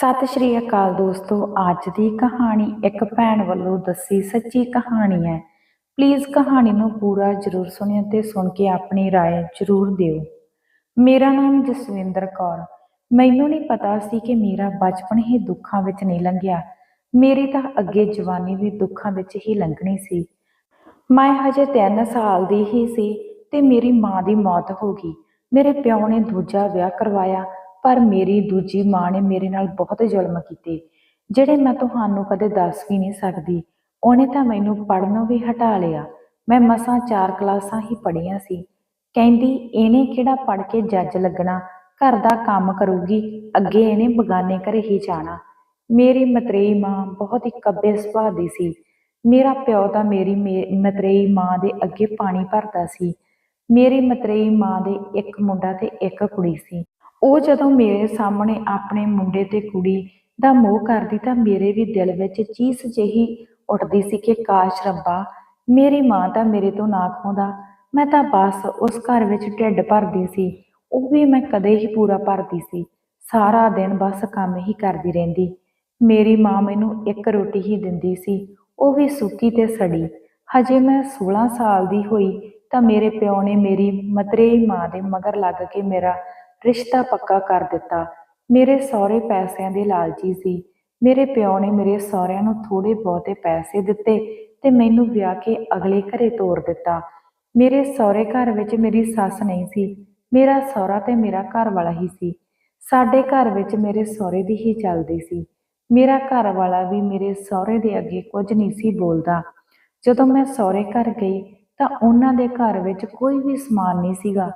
ਸਤਿ ਸ਼੍ਰੀ ਅਕਾਲ ਦੋਸਤੋ ਅੱਜ ਦੀ ਕਹਾਣੀ ਇੱਕ ਭੈਣ ਵੱਲੋਂ ਦੱਸੀ ਸੱਚੀ ਕਹਾਣੀ ਹੈ ਪਲੀਜ਼ ਕਹਾਣੀ ਨੂੰ ਪੂਰਾ ਜ਼ਰੂਰ ਸੁਣਿਓ ਤੇ ਸੁਣ ਕੇ ਆਪਣੀ رائے ਜ਼ਰੂਰ ਦਿਓ ਮੇਰਾ ਨਾਮ ਜਸਵਿੰਦਰ ਕੌਰ ਮੈਨੂੰ ਨਹੀਂ ਪਤਾ ਸੀ ਕਿ ਮੇਰਾ ਬਚਪਨ ਹੀ ਦੁੱਖਾਂ ਵਿੱਚ ਨਹੀਂ ਲੰਘਿਆ ਮੇਰੀ ਤਾਂ ਅੱਗੇ ਜਵਾਨੀ ਵੀ ਦੁੱਖਾਂ ਵਿੱਚ ਹੀ ਲੰਘਣੀ ਸੀ ਮੈਂ ਹਜੇ 3 ਸਾਲ ਦੀ ਹੀ ਸੀ ਤੇ ਮੇਰੀ ਮਾਂ ਦੀ ਮੌਤ ਹੋ ਗਈ ਮੇਰੇ ਪਿਓ ਨੇ ਦੂਜਾ ਵਿਆਹ ਕਰਵਾਇਆ ਪਰ ਮੇਰੀ ਦੂਜੀ ਮਾਂ ਨੇ ਮੇਰੇ ਨਾਲ ਬਹੁਤ ਜ਼ੁਲਮ ਕੀਤੇ, ਜਿਹੜੇ ਮੈਂ ਤੁਹਾਨੂੰ ਕਦੇ ਦੱਸ ਵੀ ਨਹੀਂ ਸਕਦੀ। ਉਹਨੇ ਤਾਂ ਮੈਨੂੰ ਪੜ੍ਹਨੋਂ ਵੀ ਹਟਾ ਲਿਆ। ਮੈਂ ਮਸਾਂ ਚਾਰ ਕਲਾਸਾਂ ਹੀ ਪੜ੍ਹੀਆਂ ਸੀ। ਕਹਿੰਦੀ, ਇਹਨੇ ਕਿਹੜਾ ਪੜ੍ਹ ਕੇ ਜੱਜ ਲੱਗਣਾ? ਘਰ ਦਾ ਕੰਮ ਕਰੂਗੀ, ਅੱਗੇ ਇਹਨੇ ਬਗਾਨੇ ਘਰੇ ਹੀ ਜਾਣਾ। ਮੇਰੀ ਮਤਰੇਈ ਮਾਂ ਬਹੁਤ ਹੀ ਕੱਬੇ ਸੁਭਾਅ ਦੀ ਸੀ। ਮੇਰਾ ਪਿਓ ਤਾਂ ਮੇਰੀ ਮੇ- ਮਤਰੇਈ ਮਾਂ ਦੇ ਅੱਗੇ ਪਾਣੀ ਭਰਦਾ ਸੀ। ਮੇਰੀ ਮਤਰੇਈ ਮਾਂ ਦੇ ਇੱਕ ਮੁੰਡਾ ਤੇ ਇੱਕ ਕੁੜੀ ਸੀ। ਉਹ ਜਦੋਂ ਮੇਰੇ ਸਾਹਮਣੇ ਆਪਣੇ ਮੁੰਡੇ ਤੇ ਕੁੜੀ ਦਾ ਮੋਹ ਕਰਦੀ ਤਾਂ ਮੇਰੇ ਵੀ ਦਿਲ ਵਿੱਚ ਚੀਸ ਜਿਹੀ ਉੱਠਦੀ ਸੀ ਕਿ ਕਾਸ਼ ਰੱਬਾ, ਮੇਰੀ ਮਾਂ ਤਾਂ ਮੇਰੇ ਤੋਂ ਨਾ ਖੋਂਦਾ। ਮੈਂ ਤਾਂ ਬਸ ਉਸ ਘਰ ਵਿੱਚ ਢਿੱਡ ਭਰਦੀ ਸੀ। ਉਹ ਵੀ ਮੈਂ ਕਦੇ ਹੀ ਪੂਰਾ ਭਰਦੀ ਸੀ। ਸਾਰਾ ਦਿਨ ਬਸ ਕੰਮ ਹੀ ਕਰਦੀ ਰਹਿੰਦੀ। ਮੇਰੀ ਮਾਂ ਮੈਨੂੰ ਇੱਕ ਰੋਟੀ ਹੀ ਦਿੰਦੀ ਸੀ। ਉਹ ਵੀ ਸੁੱਕੀ ਤੇ ਸੜੀ। ਹਜੇ ਮੈਂ 16 ਸਾਲ ਦੀ ਹੋਈ ਤਾਂ ਮੇਰੇ ਪਿਓ ਨੇ ਮੇਰੀ ਮਤਰੇਈ ਮਾਂ ਦੇ ਮਗਰ ਲੱਗ ਕੇ ਮੇਰਾ ਰਿਸ਼ਤਾ ਪੱਕਾ ਕਰ ਦਿੱਤਾ। ਮੇਰੇ ਸਹੁਰੇ ਪੈਸਿਆਂ ਦੇ ਲਾਲਚੀ ਸੀ। ਮੇਰੇ ਪਿਓ ਨੇ ਮੇਰੇ ਸਹੁਰਿਆਂ ਨੂੰ ਥੋੜੇ ਬਹੁਤੇ ਪੈਸੇ ਦਿੱਤੇ ਤੇ ਮੈਨੂੰ ਵਿਆਹ ਕੇ ਅਗਲੇ ਘਰੇ ਤੋਰ ਦਿੱਤਾ। ਮੇਰੇ ਸਹੁਰੇ ਘਰ ਵਿੱਚ ਮੇਰੀ ਸੱਸ ਨਹੀਂ ਸੀ। ਮੇਰਾ ਸਹੁਰਾ ਤੇ ਮੇਰਾ ਘਰ ਵਾਲਾ ਹੀ ਸੀ। ਸਾਡੇ ਘਰ ਵਿੱਚ ਮੇਰੇ ਸਹੁਰੇ ਦੀ ਹੀ ਚੱਲਦੀ ਸੀ। ਮੇਰਾ ਘਰ ਵਾਲਾ ਵੀ ਮੇਰੇ ਸਹੁਰੇ ਦੇ ਅੱਗੇ ਕੁਝ ਨਹੀਂ ਸੀ ਬੋਲਦਾ। ਜਦੋਂ ਮੈਂ ਸਹੁਰੇ ਘਰ ਗਈ ਤਾਂ ਉਹਨਾਂ ਦੇ ਘਰ ਵਿੱਚ ਕੋਈ ਵੀ ਸਮਾਨ ਨਹੀਂ ਸੀਗਾ।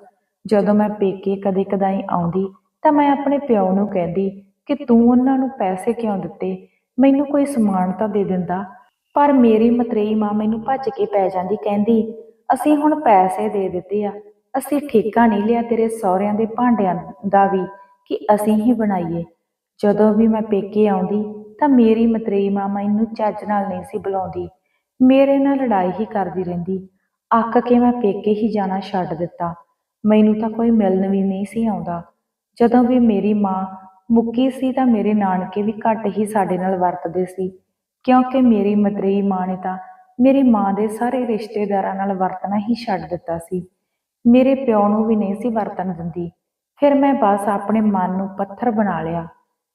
ਜਦੋਂ ਮੈਂ ਪੇਕੇ ਕਦੇ ਕਦਾਈ ਆਉਂਦੀ, ਤਾਂ ਮੈਂ ਆਪਣੇ ਪਿਓ ਨੂੰ ਕਹਿੰਦੀ ਕਿ ਤੂੰ ਉਹਨਾਂ ਨੂੰ ਪੈਸੇ ਕਿਉਂ ਦਿੱਤੇ? ਮੈਨੂੰ ਕੋਈ ਸਮਾਨ ਤਾਂ ਦੇ ਦਿੰਦਾ। ਪਰ ਮੇਰੀ ਮਤਰੇਈ ਮਾਂ ਮੈਨੂੰ ਭੱਜ ਕੇ ਪੈ ਜਾਂਦੀ, ਕਹਿੰਦੀ, ਅਸੀਂ ਹੁਣ ਪੈਸੇ ਦੇ ਦਿੱਤੇ ਆ। ਅਸੀਂ ਠੇਕਾ ਨਹੀਂ ਲਿਆ ਤੇਰੇ ਸਹੁਰਿਆਂ ਦੇ ਭਾਂਡਿਆਂ ਦਾ ਵੀ, ਕਿ ਅਸੀਂ ਹੀ ਬਣਾਈਏ। ਜਦੋਂ ਵੀ ਮੈਂ ਪੇਕੇ ਆਉਂਦੀ, ਤਾਂ ਮੇਰੀ ਮਤਰੇਈ ਮਾਂ ਮੈਨੂੰ ਚੱਜ ਨਾਲ ਨਹੀਂ ਸੀ ਬੁਲਾਉਂਦੀ। ਮੇਰੇ ਨਾਲ ਲੜਾਈ ਹੀ ਕਰਦੀ ਰਹਿੰਦੀ। ਅੱਕ ਕੇ ਮੈਂ ਪੇਕੇ ਹੀ ਜਾਣਾ ਛੱਡ ਦਿੱਤਾ। ਮੈਨੂੰ ਤਾਂ ਕੋਈ ਮਿਲਣ ਵੀ ਨਹੀਂ ਸੀ ਆਉਂਦਾ। ਜਦੋਂ ਵੀ ਮੇਰੀ ਮਾਂ ਮੁੱਕੀ ਸੀ ਤਾਂ ਮੇਰੇ ਨਾਨਕੇ ਵੀ ਘੱਟ ਹੀ ਸਾਡੇ ਨਾਲ ਵਰਤਦੇ ਸੀ। ਕਿਉਂਕਿ ਮੇਰੀ ਮਤਰੇਈ ਮਾਂ ਨੇ ਤਾਂ ਮੇਰੀ ਮਾਂ ਦੇ ਸਾਰੇ ਰਿਸ਼ਤੇਦਾਰਾਂ ਨਾਲ ਵਰਤਣਾ ਹੀ ਛੱਡ ਦਿੱਤਾ ਸੀ। ਮੇਰੇ ਪਿਓ ਨੂੰ ਵੀ ਨਹੀਂ ਸੀ ਵਰਤਣ ਦਿੰਦੀ। ਫਿਰ ਮੈਂ ਬਸ ਆਪਣੇ ਮਨ ਨੂੰ ਪੱਥਰ ਬਣਾ ਲਿਆ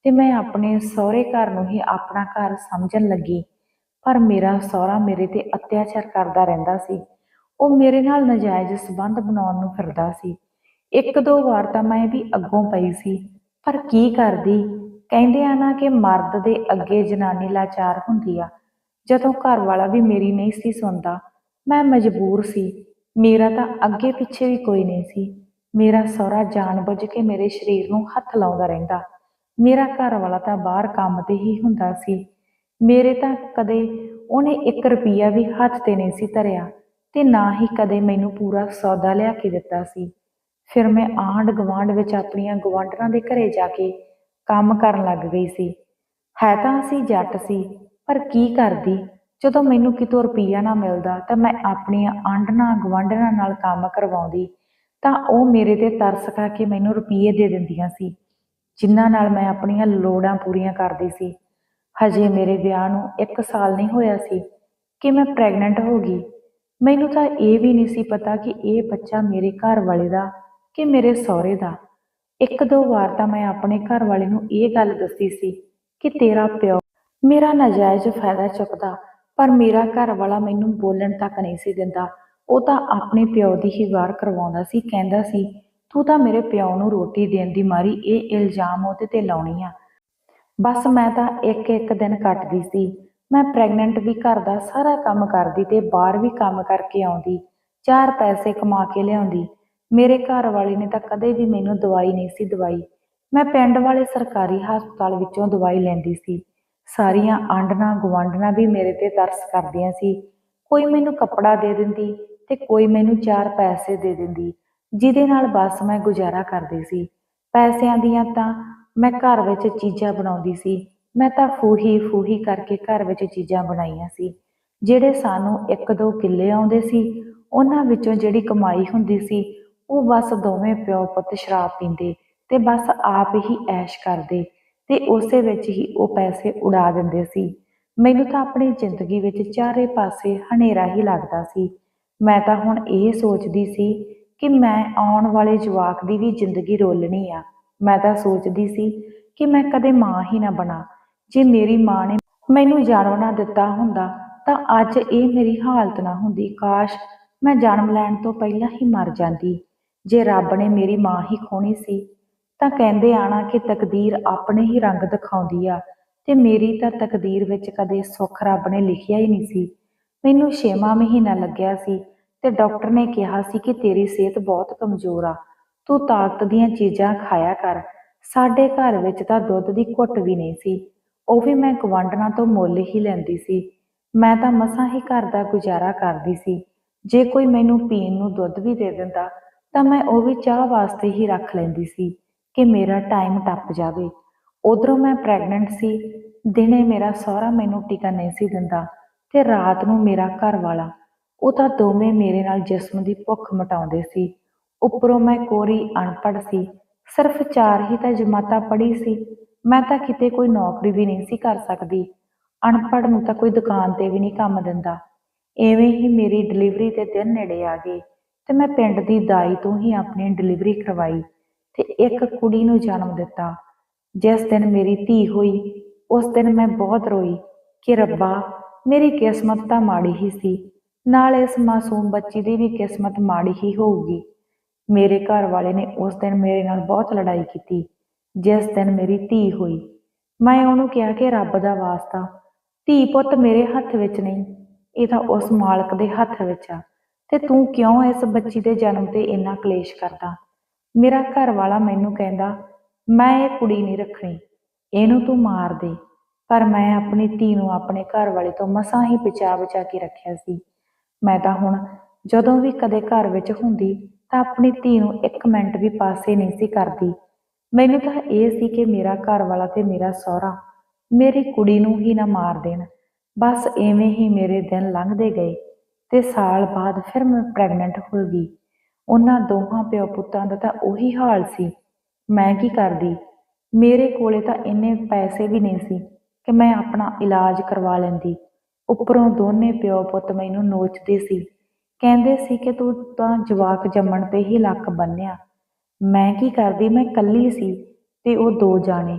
ਤੇ ਮੈਂ ਆਪਣੇ ਸਹੁਰੇ ਘਰ ਨੂੰ ਹੀ ਆਪਣਾ ਘਰ ਸਮਝਣ ਲੱਗੀ। ਪਰ ਮੇਰਾ ਸਹੁਰਾ ਮੇਰੇ ਤੇ ਅਤਿਆਚਾਰ ਕਰਦਾ ਰਹਿੰਦਾ ਸੀ। ਉਹ ਮੇਰੇ ਨਾਲ ਨਜਾਇਜ਼ ਸਬੰਧ ਬਣਾਉਣ ਨੂੰ ਫਿਰਦਾ ਸੀ। ਇੱਕ ਦੋ ਵਾਰ ਤਾਂ ਮੈਂ ਵੀ ਅੱਗੋਂ ਪਈ ਸੀ, ਪਰ ਕੀ ਕਰਦੀ? ਕਹਿੰਦੇ ਆ ਨਾ ਕਿ ਮਰਦ ਦੇ ਅੱਗੇ ਜਨਾਨੀ ਲਾਚਾਰ ਹੁੰਦੀ ਆ। ਜਦੋਂ ਘਰ ਵਾਲਾ ਵੀ ਮੇਰੀ ਨਹੀਂ ਸੀ ਸੁਣਦਾ, ਮੈਂ ਮਜਬੂਰ ਸੀ। ਮੇਰਾ ਤਾਂ ਅੱਗੇ ਪਿੱਛੇ ਵੀ ਕੋਈ ਨਹੀਂ ਸੀ। ਮੇਰਾ ਸਹੁਰਾ ਜਾਣਬੁੱਝ ਕੇ ਮੇਰੇ ਸਰੀਰ ਨੂੰ ਹੱਥ ਲਾਉਂਦਾ ਰਹਿੰਦਾ। ਮੇਰਾ ਘਰ ਵਾਲਾ ਤਾਂ ਬਾਹਰ ਕੰਮ ਤੇ ਹੀ ਹੁੰਦਾ ਸੀ। ਮੇਰੇ ਤਾਂ ਕਦੇ ਉਹਨੇ 1 ਰੁਪਿਆ ਵੀ ਹੱਥ ਤੇ ਨਹੀਂ ਸੀ ਧਰਿਆ। ਤੇ ਨਾ ਹੀ ਕਦੇ ਮੈਨੂੰ ਪੂਰਾ ਸੌਦਾ ਲਿਆ ਕੇ ਦਿੱਤਾ ਸੀ। ਫਿਰ ਮੈਂ ਆਂਢ ਗਵਾਂਢ ਵਿੱਚ ਆਪਣੀਆਂ ਗਵਾਂਢਣਾਂ ਦੇ ਘਰੇ ਜਾ ਕੇ ਕੰਮ ਕਰਨ ਲੱਗ ਗਈ ਸੀ। ਹੈ ਤਾਂ ਅਸੀਂ ਜੱਟ ਸੀ, ਪਰ ਕੀ ਕਰਦੀ? ਜਦੋਂ ਮੈਨੂੰ ਕਿਤੋਂ ਰੁਪਈਆ ਨਾ ਮਿਲਦਾ ਤਾਂ ਮੈਂ ਆਪਣੀਆਂ ਆਂਢਣਾਂ ਗਵਾਂਢਣਾਂ ਨਾਲ ਕੰਮ ਕਰਵਾਉਂਦੀ, ਤਾਂ ਉਹ ਮੇਰੇ ਤੇ ਤਰਸ ਖਾ ਕੇ ਮੈਨੂੰ ਰੁਪਈਏ ਦੇ ਦਿੰਦੀਆਂ ਸੀ, ਜਿਨ੍ਹਾਂ ਨਾਲ ਮੈਂ ਆਪਣੀਆਂ ਲੋੜਾਂ ਪੂਰੀਆਂ ਕਰਦੀ ਸੀ। ਹਜੇ ਮੇਰੇ ਵਿਆਹ ਨੂੰ 1 ਸਾਲ ਨਹੀਂ ਹੋਇਆ ਸੀ ਕਿ ਮੈਂ ਪ੍ਰੈਗਨੈਂਟ ਹੋ ਗਈ। ਮੈਨੂੰ ਤਾਂ ਇਹ ਵੀ ਨਹੀਂ ਸੀ ਪਤਾ ਕਿ ਇਹ ਬੱਚਾ ਮੇਰੇ ਘਰ ਵਾਲੇ ਦਾ ਕਿ ਮੇਰੇ ਸਹੁਰੇ ਦਾ। ਇੱਕ ਦੋ ਵਾਰ ਤਾਂ ਮੈਂ ਆਪਣੇ ਘਰ ਵਾਲੇ ਨੂੰ ਇਹ ਗੱਲ ਦੱਸੀ ਸੀ ਕਿ ਤੇਰਾ ਪਿਓ ਮੇਰਾ ਨਾਜਾਇਜ਼ ਫਾਇਦਾ ਚੁੱਕਦਾ, ਪਰ ਮੇਰਾ ਘਰ ਵਾਲਾ ਮੈਨੂੰ ਬੋਲਣ ਤੱਕ ਨਹੀਂ ਸੀ ਦਿੰਦਾ। ਉਹ ਤਾਂ ਆਪਣੇ ਪਿਓ ਦੀ ਹੀ ਵਾਰ ਕਰਵਾਉਂਦਾ ਸੀ, ਕਹਿੰਦਾ ਸੀ, ਤੂੰ ਤਾਂ ਮੇਰੇ ਪਿਓ ਨੂੰ ਰੋਟੀ ਦੇਣ ਦੀ ਮਾਰੀ, ਇਹ ਇਲਜ਼ਾਮ ਉਹਦੇ ਤੇ ਲਾਉਣੀ ਆ। ਬਸ ਮੈਂ ਤਾਂ ਇੱਕ ਇੱਕ ਦਿਨ ਕੱਟਦੀ ਸੀ। ਮੈਂ ਪ੍ਰੈਗਨੈਂਟ ਵੀ ਘਰ ਦਾ ਸਾਰਾ ਕੰਮ ਕਰਦੀ ਤੇ ਬਾਹਰ ਵੀ ਕੰਮ ਕਰਕੇ ਆਉਂਦੀ, ਚਾਰ ਪੈਸੇ ਕਮਾ ਕੇ ਲਿਆਉਂਦੀ। ਮੇਰੇ ਘਰ ਵਾਲੇ ਨੇ ਤਾਂ ਕਦੇ ਵੀ ਮੈਨੂੰ ਦਵਾਈ ਨਹੀਂ ਸੀ ਦਵਾਈ। ਮੈਂ ਪਿੰਡ ਵਾਲੇ ਸਰਕਾਰੀ ਹਸਪਤਾਲ ਵਿੱਚੋਂ ਦਵਾਈ ਲੈਂਦੀ ਸੀ। ਸਾਰੀਆਂ ਆਂਢਣਾ ਗੁਆਂਢਣਾ ਵੀ ਮੇਰੇ ਤੇ ਤਰਸ ਕਰਦੀਆਂ ਸੀ। ਕੋਈ ਮੈਨੂੰ ਕੱਪੜਾ ਦੇ ਦਿੰਦੀ ਤੇ ਕੋਈ ਮੈਨੂੰ ਚਾਰ ਪੈਸੇ ਦੇ ਦਿੰਦੀ, ਜਿਹਦੇ ਨਾਲ ਬਸ ਮੈਂ ਗੁਜ਼ਾਰਾ ਕਰਦੀ ਸੀ। ਪੈਸਿਆਂ ਦੀਆਂ ਤਾਂ ਮੈਂ ਘਰ ਵਿੱਚ ਚੀਜ਼ਾਂ ਬਣਾਉਂਦੀ ਸੀ। ਮੈਂ ਤਾਂ ਫੂਹੀ ਫੂਹੀ ਕਰਕੇ ਘਰ ਵਿੱਚ ਚੀਜ਼ਾਂ ਬਣਾਈਆਂ ਸੀ। ਜਿਹੜੇ ਸਾਨੂੰ ਇੱਕ ਦੋ ਕਿੱਲੇ ਆਉਂਦੇ ਸੀ, ਉਹਨਾਂ ਵਿੱਚੋਂ ਜਿਹੜੀ ਕਮਾਈ ਹੁੰਦੀ ਸੀ, ਉਹ ਬਸ ਦੋਵੇਂ ਪਿਓ ਪੁੱਤ ਸ਼ਰਾਬ ਪੀਂਦੇ ਤੇ ਬਸ ਆਪ ਹੀ ਐਸ਼ ਕਰਦੇ ਤੇ ਉਸੇ ਵਿੱਚ ਹੀ ਉਹ ਪੈਸੇ ਉਡਾ ਦਿੰਦੇ ਸੀ। ਮੈਨੂੰ ਤਾਂ ਆਪਣੀ ਜ਼ਿੰਦਗੀ ਵਿੱਚ ਚਾਰੇ ਪਾਸੇ ਹਨੇਰਾ ਹੀ ਲੱਗਦਾ ਸੀ। ਮੈਂ ਤਾਂ ਹੁਣ ਇਹ ਸੋਚਦੀ ਸੀ ਕਿ ਮੈਂ ਆਉਣ ਵਾਲੇ ਜਵਾਕ ਦੀ ਵੀ ਜ਼ਿੰਦਗੀ ਰੋਲਣੀ ਆ। ਮੈਂ ਤਾਂ ਸੋਚਦੀ ਸੀ ਕਿ ਮੈਂ ਕਦੇ ਮਾਂ ਹੀ ਨਾ ਬਣਾ। ਜੇ ਮੇਰੀ ਮਾਂ ਨੇ ਮੈਨੂੰ ਜਨਮ ਨਾ ਦਿੱਤਾ ਹੁੰਦਾ, ਤਾਂ ਅੱਜ ਇਹ ਮੇਰੀ ਹਾਲਤ ਨਾ ਹੁੰਦੀ। ਕਾਸ਼ ਮੈਂ ਜਨਮ ਲੈਣ ਤੋਂ ਪਹਿਲਾਂ ਹੀ ਮਰ ਜਾਂਦੀ। ਜੇ ਰੱਬ ਨੇ ਮੇਰੀ ਮਾਂ ਹੀ ਖੋਣੀ ਸੀ, ਤਾਂ ਕਹਿੰਦੇ ਆਣਾ ਕਿ ਤਕਦੀਰ ਆਪਣੇ ਹੀ ਰੰਗ ਦਿਖਾਉਂਦੀ ਆ, ਤੇ ਮੇਰੀ ਤਾਂ ਤਕਦੀਰ ਵਿੱਚ ਕਦੇ ਸੁੱਖ ਰੱਬ ਨੇ ਲਿਖਿਆ ਹੀ ਨਹੀਂ ਸੀ। ਮੈਨੂੰ ਛੇਵਾਂ ਮਹੀਨਾ ਲੱਗਿਆ ਸੀ ਤੇ ਡਾਕਟਰ ਨੇ ਕਿਹਾ ਸੀ ਕਿ ਤੇਰੀ ਸਿਹਤ ਬਹੁਤ ਕਮਜ਼ੋਰ ਆ। ਤੂੰ ਤਾਕਤ ਦੀਆਂ ਚੀਜ਼ਾਂ ਖਾਇਆ ਕਰ। ਸਾਡੇ ਘਰ ਵਿੱਚ ਤਾਂ ਦੁੱਧ ਦੀ ਘੁੱਟ ਵੀ ਨਹੀਂ ਸੀ। ਉਹ ਵੀ ਮੈਂ ਗਵਾਂਢਣਾ ਤੋਂ ਮੁੱਲ ਹੀ ਲੈਂਦੀ ਸੀ। ਮੈਂ ਤਾਂ ਮਸਾਂ ਹੀ ਘਰ ਦਾ ਗੁਜ਼ਾਰਾ ਕਰਦੀ ਸੀ। ਜੇ ਕੋਈ ਮੈਨੂੰ ਪੀਣ ਨੂੰ ਦੁੱਧ ਵੀ ਦੇ ਦਿੰਦਾ, ਤਾਂ ਮੈਂ ਉਹ ਵੀ ਚਾਹ ਵਾਸਤੇ ਹੀ ਰੱਖ ਲੈਂਦੀ ਸੀ ਕਿ ਮੇਰਾ ਟਾਈਮ ਟੱਪ ਜਾਵੇ। ਉਧਰੋਂ ਮੈਂ ਪ੍ਰੈਗਨੈਂਟ ਸੀ। ਦਿਨੇ ਮੇਰਾ ਸਹੁਰਾ ਮੈਨੂੰ ਟਿਕਾ ਨਹੀਂ ਸੀ ਦਿੰਦਾ ਤੇ ਰਾਤ ਨੂੰ ਮੇਰਾ ਘਰ ਵਾਲਾ ਉਹ ਤਾਂ ਦੋਵੇਂ ਮੇਰੇ ਨਾਲ ਜਿਸਮ ਦੀ ਭੁੱਖ ਮਿਟਾਉਂਦੇ ਸੀ। ਉੱਪਰੋਂ ਮੈਂ ਕੋਰੀ ਅਨਪੜ੍ਹ ਸੀ। ਸਿਰਫ ਚਾਰ ਹੀ ਤਾਂ ਜਮਾਤਾਂ ਪੜ੍ਹੀ ਸੀ। ਮੈਂ ਤਾਂ ਕਿਤੇ ਕੋਈ ਨੌਕਰੀ ਵੀ ਨਹੀਂ ਸੀ ਕਰ ਸਕਦੀ। ਅਨਪੜ੍ਹ ਨੂੰ ਤਾਂ ਕੋਈ ਦੁਕਾਨ ਤੇ ਵੀ ਨਹੀਂ ਕੰਮ ਦਿੰਦਾ। ਐਵੇਂ ਹੀ ਮੇਰੀ ਡਿਲੀਵਰੀ ਦੇ ਦਿਨ ਨੇੜੇ ਆ ਗਏ ਤੇ ਮੈਂ ਪਿੰਡ ਦੀ ਦਾਈ ਤੋਂ ਹੀ ਆਪਣੀ ਡਿਲੀਵਰੀ ਕਰਵਾਈ ਤੇ ਇੱਕ ਕੁੜੀ ਨੂੰ ਜਨਮ ਦਿੱਤਾ। ਜਿਸ ਦਿਨ ਮੇਰੀ ਧੀ ਹੋਈ, ਉਸ ਦਿਨ ਮੈਂ ਬਹੁਤ ਰੋਈ ਕਿ ਰੱਬਾ, ਮੇਰੀ ਕਿਸਮਤ ਤਾਂ ਮਾੜੀ ਹੀ ਸੀ। ਨਾਲ ਇਸ ਮਾਸੂਮ ਬੱਚੀ ਦੀ ਵੀ ਕਿਸਮਤ ਮਾੜੀ ਹੀ ਹੋਊਗੀ। ਮੇਰੇ ਘਰ ਵਾਲੇ ਨੇ ਉਸ ਦਿਨ ਮੇਰੇ ਨਾਲ ਬਹੁਤ ਲੜਾਈ ਕੀਤੀ। ਜਿਸ ਦਿਨ ਮੇਰੀ ਧੀ ਹੋਈ, ਮੈਂ ਉਹਨੂੰ ਕਿਹਾ ਕਿ ਰੱਬ ਦਾ ਵਾਸਤਾ, ਧੀ ਪੁੱਤ ਮੇਰੇ ਹੱਥ ਵਿੱਚ ਨਹੀਂ, ਇਹ ਤਾਂ ਉਸ ਮਾਲਕ ਦੇ ਹੱਥ ਵਿੱਚ ਆ। ਤੇ ਤੂੰ ਕਿਉਂ ਇਸ ਬੱਚੀ ਦੇ ਜਨਮ ਤੇ ਇੰਨਾ ਕਲੇਸ਼ ਕਰਦਾ? ਮੇਰਾ ਘਰ ਵਾਲਾ ਮੈਨੂੰ ਕਹਿੰਦਾ, ਮੈਂ ਇਹ ਕੁੜੀ ਨਹੀਂ ਰੱਖਣੀ, ਇਹਨੂੰ ਤੂੰ ਮਾਰ ਦੇ। ਪਰ ਮੈਂ ਆਪਣੀ ਧੀ ਨੂੰ ਆਪਣੇ ਘਰ ਵਾਲੇ ਤੋਂ ਮਸਾਂ ਹੀ ਬਚਾ ਬਚਾ ਕੇ ਰੱਖਿਆ ਸੀ। ਮੈਂ ਤਾਂ ਹੁਣ ਜਦੋਂ ਵੀ ਕਦੇ ਘਰ ਵਿੱਚ ਹੁੰਦੀ ਤਾਂ ਆਪਣੀ ਧੀ ਨੂੰ ਇੱਕ ਮਿੰਟ ਵੀ ਪਾਸੇ ਨਹੀਂ ਸੀ ਕਰਦੀ। ਮੈਨੂੰ ਤਾਂ ਇਹ ਸੀ ਕਿ ਮੇਰਾ ਘਰ ਵਾਲਾ ਤੇ ਮੇਰਾ ਸਹੁਰਾ ਮੇਰੀ ਕੁੜੀ ਨੂੰ ਹੀ ਨਾ ਮਾਰ ਦੇਣ। ਬਸ ਐਵੇਂ ਹੀ ਮੇਰੇ ਦਿਨ ਲੰਘਦੇ ਗਏ ਤੇ ਸਾਲ ਬਾਅਦ ਫਿਰ ਮੈਂ ਪ੍ਰੈਗਨੈਂਟ ਹੋ ਗਈ। ਉਹਨਾਂ ਦੋਹਾਂ ਪਿਓ ਪੁੱਤਾਂ ਦਾ ਤਾਂ ਉਹੀ ਹਾਲ ਸੀ। ਮੈਂ ਕੀ ਕਰਦੀ? ਮੇਰੇ ਕੋਲੇ ਤਾਂ ਇੰਨੇ ਪੈਸੇ ਵੀ ਨਹੀਂ ਸੀ ਕਿ ਮੈਂ ਆਪਣਾ ਇਲਾਜ ਕਰਵਾ ਲੈਂਦੀ। ਉੱਪਰੋਂ ਦੋਨੇ ਪਿਓ ਪੁੱਤ ਮੈਨੂੰ ਨੋਚਦੇ ਸੀ। ਕਹਿੰਦੇ ਸੀ ਕਿ ਤੂੰ ਤਾਂ ਜਵਾਕ ਜੰਮਣ ਤੇ ਹੀ ਲੱਕ ਬੰਨਿਆ। ਮੈਂ ਕੀ ਕਰਦੀ? ਮੈਂ ਇਕੱਲੀ ਸੀ ਤੇ ਉਹ ਦੋ ਜਾਣੇ।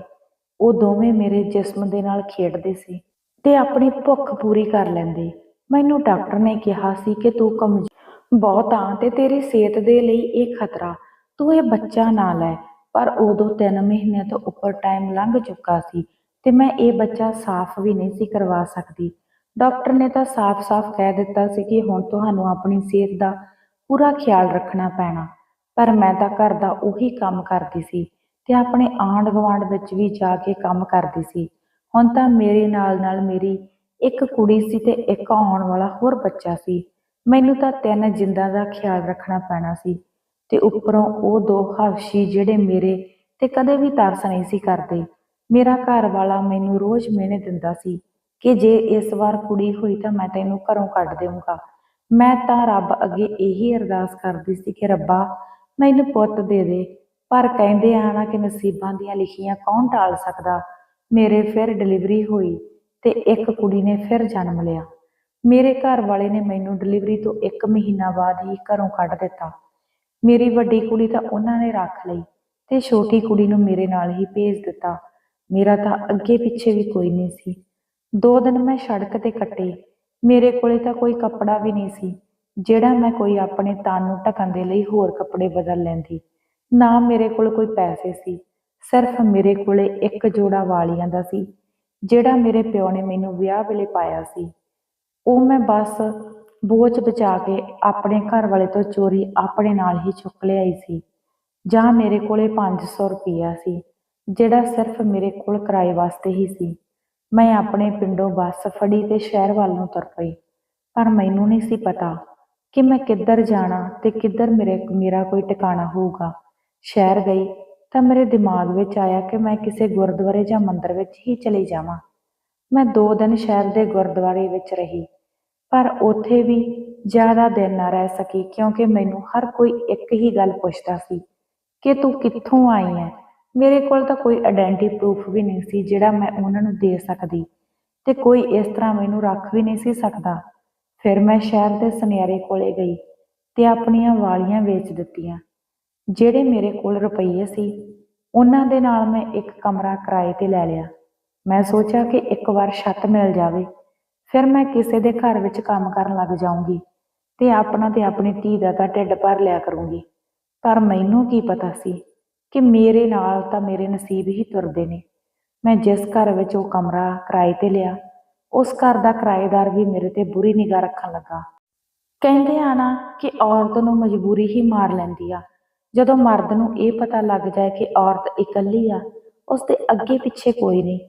ਉਹ ਦੋਵੇਂ ਮੇਰੇ ਜਿਸਮ ਦੇ ਨਾਲ ਖੇਡਦੇ ਸੀ ਤੇ ਆਪਣੀ ਭੁੱਖ ਪੂਰੀ ਕਰ ਲੈਂਦੇ। ਮੈਨੂੰ ਡਾਕਟਰ ਨੇ ਕਿਹਾ ਸੀ ਕਿ ਤੂੰ ਕਮਜ਼ੋਰ ਬਹੁਤ ਆ ਤੇ ਤੇਰੀ ਸਿਹਤ ਦੇ ਲਈ ਇਹ ਖਤਰਾ। ਤੂੰ ਇਹ ਬੱਚਾ ਨਾ ਲੈ। ਪਰ ਉਦੋਂ 3 ਮਹੀਨਿਆਂ ਤੋਂ ਉੱਪਰ ਟਾਈਮ ਲੰਘ ਚੁੱਕਾ ਸੀ ਤੇ ਮੈਂ ਇਹ ਬੱਚਾ ਸਾਫ਼ ਵੀ ਨਹੀਂ ਸੀ ਕਰਵਾ ਸਕਦੀ। ਡਾਕਟਰ ਨੇ ਤਾਂ ਸਾਫ਼-ਸਾਫ਼ ਕਹਿ ਦਿੱਤਾ ਸੀ ਕਿ ਹੁਣ ਤੁਹਾਨੂੰ ਆਪਣੀ ਸਿਹਤ ਦਾ ਪੂਰਾ ਖਿਆਲ ਰੱਖਣਾ ਪੈਣਾ। ਪਰ ਮੈਂ ਤਾਂ ਘਰ ਦਾ ਉਹੀ ਕੰਮ ਕਰਦੀ ਸੀ ਤੇ ਆਪਣੇ ਆਂਢ ਗੁਆਂਢ ਵਿੱਚ ਵੀ ਜਾ ਕੇ ਕੰਮ ਕਰਦੀ ਸੀ। ਹੁਣ ਤਾਂ ਮੇਰੇ ਨਾਲ ਨਾਲ ਮੇਰੀ ਇੱਕ ਕੁੜੀ ਸੀ ਤੇ ਇੱਕ ਆਉਣ ਵਾਲਾ ਹੋਰ ਬੱਚਾ ਸੀ। ਮੈਨੂੰ ਤਾਂ ਤਿੰਨ ਜਿੰਦਾਂ ਦਾ ਖਿਆਲ ਰੱਖਣਾ ਪੈਣਾ ਸੀ ਤੇ ਉੱਪਰੋਂ ਉਹ ਦੋ ਹਵਸ਼ੀ ਜਿਹੜੇ ਮੇਰੇ ਤੇ ਕਦੇ ਵੀ ਤਰਸ ਨਹੀਂ ਸੀ ਕਰਦੇ। ਮੇਰਾ ਘਰ ਵਾਲਾ ਮੈਨੂੰ ਰੋਜ਼ ਮਿਹਨੇ ਦਿੰਦਾ ਸੀ ਕਿ ਜੇ ਇਸ ਵਾਰ ਕੁੜੀ ਹੋਈ ਤਾਂ ਮੈਂ ਤੈਨੂੰ ਘਰੋਂ ਕੱਢ ਦੇਵਾਂਗਾ ਮੈਂ ਤਾਂ ਰੱਬ ਅੱਗੇ ਇਹੀ ਅਰਦਾਸ ਕਰਦੀ ਸੀ ਕਿ ਰੱਬਾ ਮੈਨੂੰ ਪੁੱਤ ਦੇ ਦੇ। ਪਰ ਕਹਿੰਦੇ ਆ ਨਾ ਕਿ ਨਸੀਬਾਂ ਦੀਆਂ ਲਿਖੀਆਂ ਕੌਣ ਟਾਲ ਸਕਦਾ? ਮੇਰੇ ਫਿਰ ਡਿਲੀਵਰੀ ਹੋਈ ਤੇ ਇੱਕ ਕੁੜੀ ਨੇ ਫਿਰ ਜਨਮ ਲਿਆ। ਮੇਰੇ ਘਰ ਵਾਲੇ ਨੇ ਮੈਨੂੰ ਡਿਲੀਵਰੀ ਤੋਂ 1 ਮਹੀਨਾ ਬਾਅਦ ਹੀ ਘਰੋਂ ਕੱਢ ਦਿੱਤਾ। ਮੇਰੀ ਵੱਡੀ ਕੁੜੀ ਤਾਂ ਉਹਨਾਂ ਨੇ ਰੱਖ ਲਈ ਤੇ ਛੋਟੀ ਕੁੜੀ ਨੂੰ ਮੇਰੇ ਨਾਲ ਹੀ ਭੇਜ ਦਿੱਤਾ। ਮੇਰਾ ਤਾਂ ਅੱਗੇ ਪਿੱਛੇ ਵੀ ਕੋਈ ਨਹੀਂ ਸੀ। ਦੋ ਦਿਨ ਮੈਂ ਸੜਕ ਤੇ ਕੱਟੇ। ਮੇਰੇ ਕੋਲੇ ਤਾਂ ਕੋਈ ਕੱਪੜਾ ਵੀ ਨਹੀਂ ਸੀ। ਜਿਹੜਾ ਮੈਂ ਕੋਈ ਆਪਣੇ ਤਨ ਨੂੰ ਢਕਣ ਦੇ ਲਈ ਹੋਰ ਕੱਪੜੇ ਬਦਲ ਲੈਂਦੀ, ਨਾ ਮੇਰੇ ਕੋਲ ਕੋਈ ਪੈਸੇ ਸੀ, ਸਿਰਫ ਮੇਰੇ ਕੋਲੇ ਇੱਕ ਜੋੜਾ ਵਾਲੀਆਂ ਦਾ ਸੀ, ਜਿਹੜਾ ਮੇਰੇ ਪਿਓ ਨੇ ਮੈਨੂੰ ਵਿਆਹ ਵੇਲੇ ਪਾਇਆ ਸੀ। ਉਹ ਮੈਂ ਬਸ ਬੋਝ ਬਚਾ ਕੇ ਆਪਣੇ ਘਰ ਵਾਲੇ ਤੋਂ ਚੋਰੀ ਆਪਣੇ ਨਾਲ ਹੀ ਚੁੱਕ ਲਿਆਈ ਸੀ, ਜਾਂ ਮੇਰੇ ਕੋਲੇ 500 ਰੁਪਈਆ ਸੀ, ਜਿਹੜਾ ਸਿਰਫ ਮੇਰੇ ਕੋਲ ਕਿਰਾਏ ਵਾਸਤੇ ਹੀ ਸੀ। ਮੈਂ ਆਪਣੇ ਪਿੰਡੋਂ ਬੱਸ ਫੜੀ ਤੇ ਸ਼ਹਿਰ ਵੱਲ ਨੂੰ ਤੁਰ ਪਈ, ਪਰ ਮੈਨੂੰ ਨਹੀਂ ਸੀ ਪਤਾ ਕਿ ਮੈਂ ਕਿੱਧਰ ਜਾਣਾ ਤੇ ਕਿੱਧਰ ਮੇਰੇ, ਮੇਰਾ ਕੋਈ ਟਿਕਾਣਾ ਹੋਊਗਾ। ਸ਼ਹਿਰ ਗਈ ਤਾਂ ਮੇਰੇ ਦਿਮਾਗ ਵਿੱਚ ਆਇਆ ਕਿ ਮੈਂ ਕਿਸੇ ਗੁਰਦੁਆਰੇ ਜਾਂ ਮੰਦਿਰ ਵਿੱਚ ਹੀ ਚਲੀ ਜਾਵਾਂ। ਮੈਂ ਦੋ ਦਿਨ ਸ਼ਹਿਰ ਦੇ ਗੁਰਦੁਆਰੇ ਵਿੱਚ ਰਹੀ, ਪਰ ਉੱਥੇ ਵੀ ਜ਼ਿਆਦਾ ਦਿਨ ਨਾ ਰਹਿ ਸਕੀ ਕਿਉਂਕਿ ਮੈਨੂੰ ਹਰ ਕੋਈ ਇੱਕ ਹੀ ਗੱਲ ਪੁੱਛਦਾ ਸੀ ਕਿ ਤੂੰ ਕਿੱਥੋਂ ਆਈ ਹੈ? ਮੇਰੇ ਕੋਲ ਤਾਂ ਕੋਈ ਆਇਡੈਂਟੀ ਪ੍ਰੂਫ ਵੀ ਨਹੀਂ ਸੀ ਜਿਹੜਾ ਮੈਂ ਉਹਨਾਂ ਨੂੰ ਦੇ ਸਕਦੀ ਤੇ ਕੋਈ ਇਸ ਤਰ੍ਹਾਂ ਮੈਨੂੰ ਰੱਖ ਵੀ ਨਹੀਂ ਸੀ ਸਕਦਾ। ਫਿਰ ਮੈਂ ਸ਼ਹਿਰ ਦੇ ਸੁਨਿਆਰੇ ਕੋਲੇ ਗਈ ਤੇ ਆਪਣੀਆਂ ਵਾਲੀਆਂ ਵੇਚ ਦਿੱਤੀਆਂ। ਜਿਹੜੇ ਮੇਰੇ ਕੋਲ ਰੁਪਈਏ ਸੀ, ਉਹਨਾਂ ਦੇ ਨਾਲ ਮੈਂ ਇੱਕ ਕਮਰਾ ਕਿਰਾਏ ਤੇ ਲੈ ਲਿਆ। ਮੈਂ ਸੋਚਿਆ ਕਿ ਇੱਕ ਵਾਰ ਛੱਤ ਮਿਲ ਜਾਵੇ, ਫਿਰ ਮੈਂ ਕਿਸੇ ਦੇ ਘਰ ਵਿੱਚ ਕੰਮ ਕਰਨ ਲੱਗ ਜਾਊਂਗੀ ਤੇ ਆਪਣਾ ਤੇ ਆਪਣੀ ਧੀ ਦਾ ਤਾਂ ਢਿੱਡ ਭਰ ਲਿਆ ਕਰੂੰਗੀ। ਪਰ ਮੈਨੂੰ ਕੀ ਪਤਾ ਸੀ ਕਿ ਮੇਰੇ ਨਾਲ ਤਾਂ ਮੇਰੇ ਨਸੀਬ ਹੀ ਤੁਰਦੇ ਨੇ। ਮੈਂ ਜਿਸ ਘਰ ਵਿੱਚ ਉਹ ਕਮਰਾ ਕਿਰਾਏ ਤੇ ਲਿਆ ਉਸ ਘਰ ਦਾ ਕਿਰਾਏਦਾਰ ਵੀ ਮੇਰੇ ਤੇ ਬੁਰੀ ਨਿਗਾਹ ਰੱਖਣ ਲੱਗਾ। ਕਹਿੰਦੇ ਆ ਨਾ ਕਿ ਔਰਤ ਨੂੰ ਮਜਬੂਰੀ ਹੀ ਮਾਰ ਲੈਂਦੀ ਆ। ਜਦੋਂ ਮਰਦ ਨੂੰ ਇਹ ਪਤਾ ਲੱਗ ਜਾਏ ਕਿ ਔਰਤ ਇਕੱਲੀ ਆ, ਉਸ ਦੇ ਅੱਗੇ ਪਿੱਛੇ ਕੋਈ ਨਹੀਂ।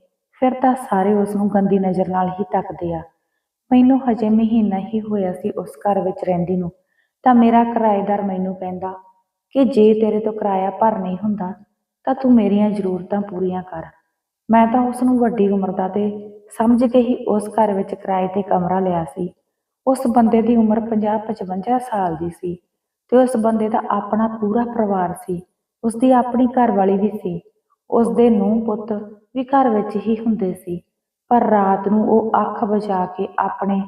ਫਿਰ ਤਾਂ ਸਾਰੇ ਉਸ ਨੂੰ ਗੰਦੀ ਨਜ਼ਰ ਨਾਲ ਹੀ ਤੱਕਦੇ ਆ। ਮੈਨੂੰ ਹਜੇ ਮਹੀਨਾ ਹੀ ਹੋਇਆ ਸੀ ਉਸ ਘਰ ਵਿੱਚ ਰਹਿੰਦੀ ਨੂੰ। ਤਾਂ ਮੇਰਾ ਕਿਰਾਏਦਾਰ ਮੈਨੂੰ ਕਹਿੰਦਾ ਕਿ ਜੇ ਤੇਰੇ ਤੋਂ ਕਿਰਾਇਆ ਭਰ ਨਹੀਂ ਹੁੰਦਾ, ਤਾਂ ਤੂੰ ਮੇਰੀਆਂ ਜ਼ਰੂਰਤਾਂ ਪੂਰੀਆਂ ਕਰ। ਮੈਂ ਤਾਂ ਉਸ ਨੂੰ ਵੱਡੀ ਉਮਰ ਦਾ ਤੇ ਸਮਝ ਕੇ ਹੀ ਉਸ ਘਰ ਵਿੱਚ ਕਿਰਾਏ ਤੇ ਕਮਰਾ ਲਿਆ ਸੀ। ਉਸ ਬੰਦੇ ਦੀ ਉਮਰ 50-55 ਸਾਲ ਦੀ ਸੀ ਤੇ ਉਸ ਬੰਦੇ ਦਾ ਆਪਣਾ ਪੂਰਾ ਪਰਿਵਾਰ ਸੀ। ਉਸ ਦੀ ਆਪਣੀ ਘਰਵਾਲੀ ਵੀ ਸੀ। ਉਸ ਦੇ ਨੂੰਹ ਪੁੱਤ ਵੀ ਘਰ ਵਿੱਚ ਹੀ ਹੁੰਦੇ ਸੀ। ਪਰ ਰਾਤ ਨੂੰ ਉਹ ਅੱਖ ਬਚਾ ਕੇ ਆਪਣੇ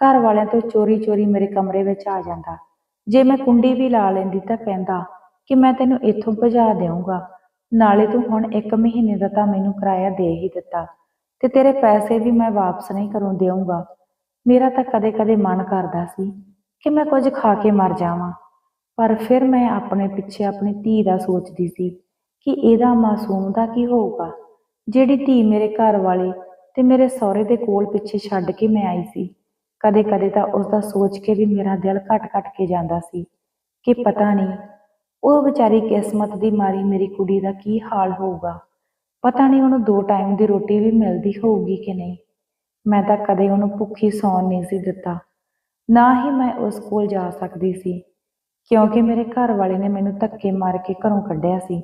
ਘਰ ਵਾਲਿਆਂ ਤੋਂ ਚੋਰੀ-ਚੋਰੀ ਮੇਰੇ ਕਮਰੇ ਵਿੱਚ ਆ ਜਾਂਦਾ। ਜੇ ਮੈਂ ਕੁੰਡੀ ਵੀ ਲਾ ਲੈਂਦੀ ਤਾਂ ਕਹਿੰਦਾ ਕਿ ਮੈਂ ਤੈਨੂੰ ਇੱਥੋਂ ਭਜਾ ਦੇਵਾਂਗਾ ਨਾਲੇ ਤੂੰ ਹੁਣ ਇੱਕ ਮਹੀਨੇ ਦਾ ਤਾਂ ਮੈਨੂੰ ਕਿਰਾਇਆ ਦੇ ਹੀ ਦਿੱਤਾ। ਤੇ ਤੇਰੇ ਪੈਸੇ ਵੀ ਮੈਂ ਵਾਪਸ ਨਹੀਂ ਕਰੂੰ ਦੇਵਾਂਗਾ ਮੇਰਾ ਤਾਂ ਕਦੇ-ਕਦੇ ਮਨ ਕਰਦਾ ਸੀ ਕਿ ਮੈਂ ਕੁਝ ਖਾ ਕੇ ਮਰ ਜਾਵਾਂ। ਪਰ ਫਿਰ ਮੈਂ ਆਪਣੇ ਪਿੱਛੇ ਆਪਣੀ ਧੀ ਦਾ ਸੋਚਦੀ ਸੀ ਕਿ ਇਹਦਾ ਮਾਸੂਮ ਦਾ ਕੀ ਹੋਊਗਾ? ਜਿਹੜੀ ਧੀ ਮੇਰੇ ਘਰ ਵਾਲੇ ਤੇ ਮੇਰੇ ਸਹੁਰੇ ਦੇ ਕੋਲ ਪਿੱਛੇ ਛੱਡ ਕੇ ਮੈਂ ਆਈ ਸੀ, ਕਦੇ-ਕਦੇ ਤਾਂ ਉਸ ਦਾ ਸੋਚ ਕੇ ਵੀ ਮੇਰਾ ਦਿਲ ਘਟ-ਘਟ ਕੇ ਜਾਂਦਾ ਸੀ ਕਿ ਪਤਾ ਨਹੀਂ, ਉਹ ਵਿਚਾਰੀ ਕਿਸਮਤ ਦੀ ਮਾਰੀ ਮੇਰੀ ਕੁੜੀ ਦਾ ਕੀ ਹਾਲ ਹੋਊਗਾ। ਪਤਾ ਨਹੀਂ ਉਹਨੂੰ ਦੋ ਟਾਈਮ ਦੀ ਰੋਟੀ ਵੀ ਮਿਲਦੀ ਹੋਊਗੀ ਕਿ ਨਹੀਂ। ਮੈਂ ਤਾਂ ਕਦੇ ਉਹਨੂੰ ਭੁੱਖੀ ਸੌਣ ਨਹੀਂ ਸੀ ਦਿੱਤਾ। ਨਾ ਹੀ ਮੈਂ ਉਸ ਕੋਲ ਜਾ ਸਕਦੀ ਸੀ, ਕਿਉਂਕਿ ਮੇਰੇ ਘਰ ਵਾਲੇ ਨੇ ਮੈਨੂੰ ਧੱਕੇ ਮਾਰ ਕੇ ਘਰੋਂ ਕੱਢਿਆ ਸੀ।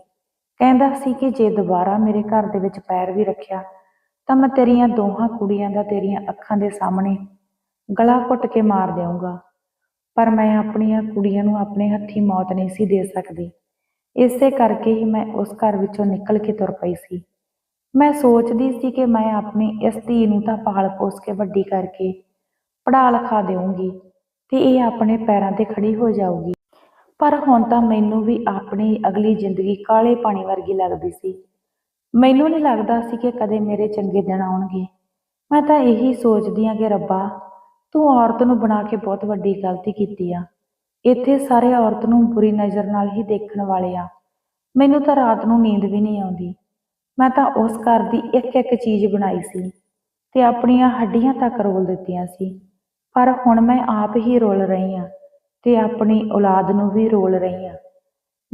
ਕਹਿੰਦਾ ਸੀ ਕਿ ਜੇ ਦੁਬਾਰਾ ਮੇਰੇ ਘਰ ਦੇ ਵਿੱਚ ਪੈਰ ਵੀ ਰੱਖਿਆ, ਤਾਂ ਮੈਂ ਤੇਰੀਆਂ ਦੋਹਾਂ ਕੁੜੀਆਂ ਦਾ ਤੇਰੀਆਂ ਅੱਖਾਂ ਦੇ ਸਾਹਮਣੇ ਗਲਾ ਘੁੱਟ ਕੇ ਮਾਰ ਦੇਵਾਂਗਾ ਪਰ ਮੈਂ ਆਪਣੀਆਂ ਕੁੜੀਆਂ ਨੂੰ ਆਪਣੇ ਹੱਥੀਂ ਮੌਤ ਨਹੀਂ ਸੀ ਦੇ ਸਕਦੀ। ਇਸੇ ਕਰਕੇ ਹੀ ਮੈਂ ਉਸ ਘਰ ਵਿੱਚੋਂ ਨਿਕਲ ਕੇ ਤੁਰ ਪਈ ਸੀ। ਮੈਂ ਸੋਚਦੀ ਸੀ ਕਿ ਮੈਂ ਆਪਣੀ ਇਸ ਧੀ ਨੂੰ ਤਾਂ ਪਾਲ ਪੋਸ ਕੇ ਵੱਡੀ ਕਰਕੇ ਪੜ੍ਹਾ ਲਿਖਾ ਦੇਵਾਂਗੀ ਤੇ ਇਹ ਆਪਣੇ ਪੈਰਾਂ ਤੇ ਖੜੀ ਹੋ ਜਾਊਗੀ। ਪਰ ਹੁਣ ਤਾਂ ਮੈਨੂੰ ਵੀ ਆਪਣੀ ਅਗਲੀ ਜ਼ਿੰਦਗੀ ਕਾਲੇ ਪਾਣੀ ਵਰਗੀ ਲੱਗਦੀ ਸੀ। ਮੈਨੂੰ ਨਹੀਂ ਲੱਗਦਾ ਸੀ ਕਿ ਕਦੇ ਮੇਰੇ ਚੰਗੇ ਦਿਨ ਆਉਣਗੇ। ਮੈਂ ਤਾਂ ਇਹੀ ਸੋਚਦੀ ਹਾਂ ਕਿ ਰੱਬਾ, ਤੂੰ ਔਰਤ ਨੂੰ ਬਣਾ ਕੇ ਬਹੁਤ ਵੱਡੀ ਗਲਤੀ ਕੀਤੀ ਆ। ਇੱਥੇ ਸਾਰੇ ਔਰਤ ਨੂੰ ਬੁਰੀ ਨਜ਼ਰ ਨਾਲ ਹੀ ਦੇਖਣ ਵਾਲੇ ਆ। ਮੈਨੂੰ ਤਾਂ ਰਾਤ ਨੂੰ ਨੀਂਦ ਵੀ ਨਹੀਂ ਆਉਂਦੀ। ਮੈਂ ਤਾਂ ਉਸ ਘਰ ਦੀ ਇੱਕ ਇੱਕ ਚੀਜ਼ ਬਣਾਈ ਸੀ ਤੇ ਆਪਣੀਆਂ ਹੱਡੀਆਂ ਤੱਕ ਰੋਲ ਦਿੱਤੀਆਂ ਸੀ। ਪਰ ਹੁਣ ਮੈਂ ਆਪ ਹੀ ਰੋਲ ਰਹੀ ਹਾਂ ਤੇ ਆਪਣੀ ਔਲਾਦ ਨੂੰ ਵੀ ਰੋਲ ਰਹੀ ਹਾਂ।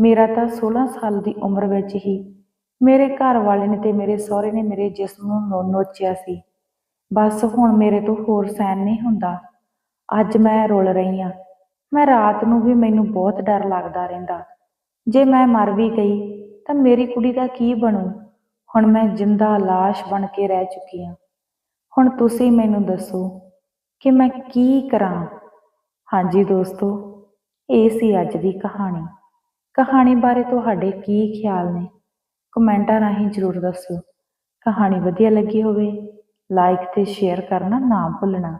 ਮੇਰਾ ਤਾਂ 16 ਸਾਲ ਦੀ ਉਮਰ ਵਿੱਚ ਹੀ ਮੇਰੇ ਘਰ ਵਾਲੇ ਨੇ ਤੇ ਮੇਰੇ ਸਹੁਰੇ ਨੇ ਮੇਰੇ ਜਿਸਮ ਨੂੰ ਨੋ- ਨੋਚਿਆ ਸੀ। ਬਸ ਹੁਣ ਮੇਰੇ ਤੋਂ ਹੋਰ ਸਹਿਨ ਨਹੀਂ ਹੁੰਦਾ। ਅੱਜ ਮੈਂ ਰੁਲ ਰਹੀ ਹਾਂ। ਮੈਂ ਰਾਤ ਨੂੰ ਵੀ ਮੈਨੂੰ ਬਹੁਤ ਡਰ ਲੱਗਦਾ ਰਹਿੰਦਾ। ਜੇ ਮੈਂ ਮਰ ਵੀ ਗਈ, ਤਾਂ ਮੇਰੀ ਕੁੜੀ ਦਾ ਕੀ ਬਣੂ? ਹੁਣ ਮੈਂ ਜਿੰਦਾ ਲਾਸ਼ ਬਣ ਕੇ ਰਹਿ ਚੁੱਕੀ ਹਾਂ। ਹੁਣ ਤੁਸੀਂ ਮੈਨੂੰ ਦੱਸੋ ਕਿ ਮੈਂ ਕੀ ਕਰਾਂ? ਹਾਂਜੀ ਦੋਸਤੋ, ਇਹ ਸੀ ਅੱਜ ਦੀ ਕਹਾਣੀ। ਕਹਾਣੀ ਬਾਰੇ ਤੁਹਾਡੇ ਕੀ ਖਿਆਲ ਨੇ? ਕਮੈਂਟਾਂ ਰਾਹੀਂ ਜ਼ਰੂਰ ਦੱਸਿਓ। ਕਹਾਣੀ ਵਧੀਆ ਲੱਗੀ ਹੋਵੇ, ਲਾਈਕ ਤੇ ਸ਼ੇਅਰ ਕਰਨਾ ਨਾ ਭੁੱਲਣਾ।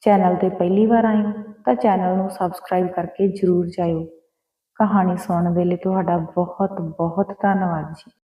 ਚੈਨਲ ਤੇ ਪਹਿਲੀ ਵਾਰ ਆਏ ਹੋ ਤਾਂ ਚੈਨਲ ਨੂੰ ਸਬਸਕ੍ਰਾਈਬ ਕਰਕੇ ਜ਼ਰੂਰ ਜਾਇਓ। ਕਹਾਣੀ ਸੁਣਨ ਵੇਲੇ ਤੁਹਾਡਾ ਬਹੁਤ ਬਹੁਤ ਧੰਨਵਾਦ ਜੀ।